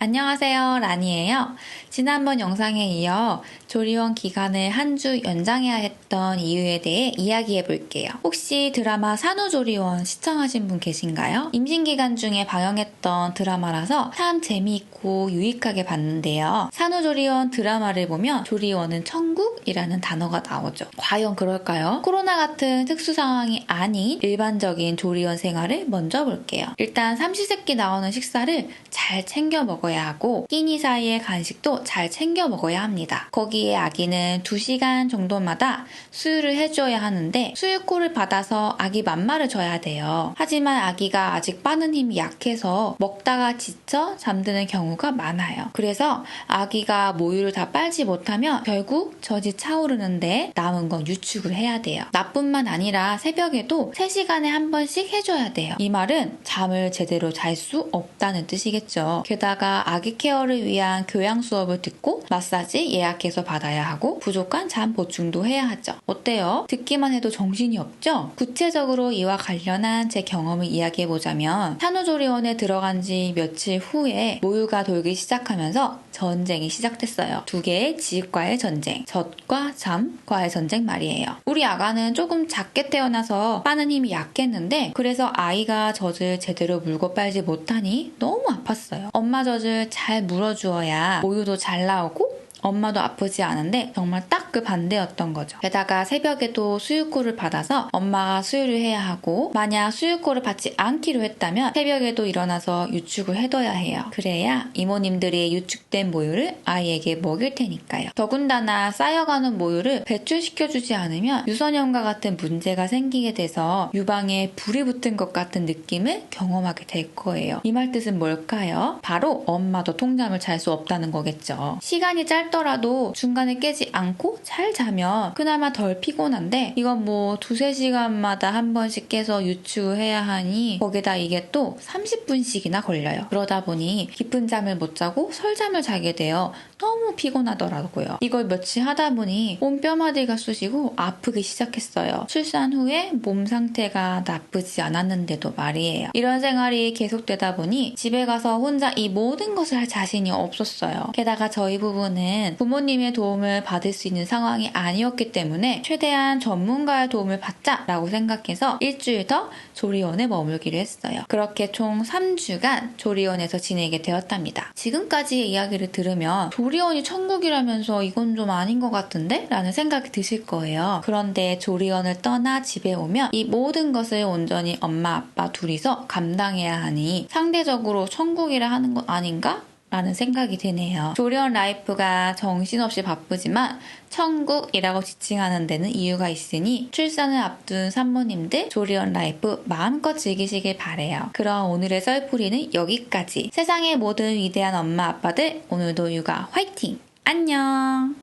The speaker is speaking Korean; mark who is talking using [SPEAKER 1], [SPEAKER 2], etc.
[SPEAKER 1] 안녕하세요. 라니예요. 지난번 영상에 이어 조리원 기간을 한 주 연장해야 했던 이유에 대해 이야기해 볼게요. 혹시 드라마 산후조리원 시청하신 분 계신가요? 임신기간 중에 방영했던 드라마라서 참 재미있고 유익하게 봤는데요. 산후조리원 드라마를 보면 조리원은 천국이라는 단어가 나오죠. 과연 그럴까요? 코로나 같은 특수 상황이 아닌 일반적인 조리원 생활을 먼저 볼게요. 일단 삼시세끼 나오는 식사를 잘 챙겨 먹어 야 하고 끼니 사이의 간식도 잘 챙겨 먹어야 합니다. 거기에 아기는 2시간 정도마다 수유를 해줘야 하는데 수유코를 받아서 아기 맘마를 줘야 돼요. 하지만 아기가 아직 빠는 힘이 약해서 먹다가 지쳐 잠드는 경우가 많아요. 그래서 아기가 모유를 다 빨지 못하면 결국 젖이 차오르는데 남은 건 유축을 해야 돼요. 나뿐만 아니라 새벽에도 3시간에 한 번씩 해줘야 돼요. 이 말은 잠을 제대로 잘 수 없다는 뜻이겠죠. 게다가 아기 케어를 위한 교양 수업을 듣고 마사지 예약해서 받아야 하고 부족한 잠 보충도 해야 하죠. 어때요? 듣기만 해도 정신이 없죠? 구체적으로 이와 관련한 제 경험을 이야기해보자면 산후조리원에 들어간 지 며칠 후에 모유가 돌기 시작하면서 전쟁이 시작됐어요. 두 개의 지식과의 전쟁, 젖과 잠과의 전쟁 말이에요. 우리 아가는 조금 작게 태어나서 빠는 힘이 약했는데 그래서 아이가 젖을 제대로 물고 빨지 못하니 너무 아팠어요. 엄마 젖을 잘 물어주어야 모유도 잘 나오고 엄마도 아프지 않은데 정말 딱그 반대였던 거죠. 게다가 새벽에도 수유코를 받아서 엄마가 수유를 해야 하고 만약 수유코를 받지 않기로 했다면 새벽에도 일어나서 유축을 해둬야 해요. 그래야 이모님들이 유축된 모유를 아이에게 먹일 테니까요. 더군다나 쌓여가는 모유를 배출시켜주지 않으면 유선염과 같은 문제가 생기게 돼서 유방에 불이 붙은 것 같은 느낌을 경험하게 될 거예요. 이 말 뜻은 뭘까요? 바로 엄마도 통잠을 잘 수 없다는 거겠죠. 시간이 짧더라도 중간에 깨지 않고 잘 자면 그나마 덜 피곤한데 이건 뭐 두세 시간마다 한 번씩 깨서 유축을 해야 하니 거기다 이게 또 30분씩이나 걸려요. 그러다 보니 깊은 잠을 못 자고 설잠을 자게 돼요. 너무 피곤하더라고요. 이걸 며칠 하다 보니 온 뼈마디가 쑤시고 아프기 시작했어요. 출산 후에 몸 상태가 나쁘지 않았는데도 말이에요. 이런 생활이 계속되다 보니 집에 가서 혼자 이 모든 것을 할 자신이 없었어요. 게다가 저희 부부는 부모님의 도움을 받을 수 있는 상황이 아니었기 때문에 최대한 전문가의 도움을 받자라고 생각해서 일주일 더 조리원에 머물기로 했어요. 그렇게 총 3주간 조리원에서 지내게 되었답니다. 지금까지의 이야기를 들으면 조 리원이 천국이라면서 이건 좀 아닌 것 같은데? 라는 생각이 드실 거예요. 그런데 조리원을 떠나 집에 오면 이 모든 것을 온전히 엄마, 아빠 둘이서 감당해야 하니 상대적으로 천국이라 하는 것 아닌가? 라는 생각이 드네요. 조리원 라이프가 정신없이 바쁘지만 천국이라고 지칭하는 데는 이유가 있으니 출산을 앞둔 산모님들 조리원 라이프 마음껏 즐기시길 바래요. 그럼 오늘의 썰풀이는 여기까지. 세상의 모든 위대한 엄마 아빠들 오늘도 육아 화이팅! 안녕!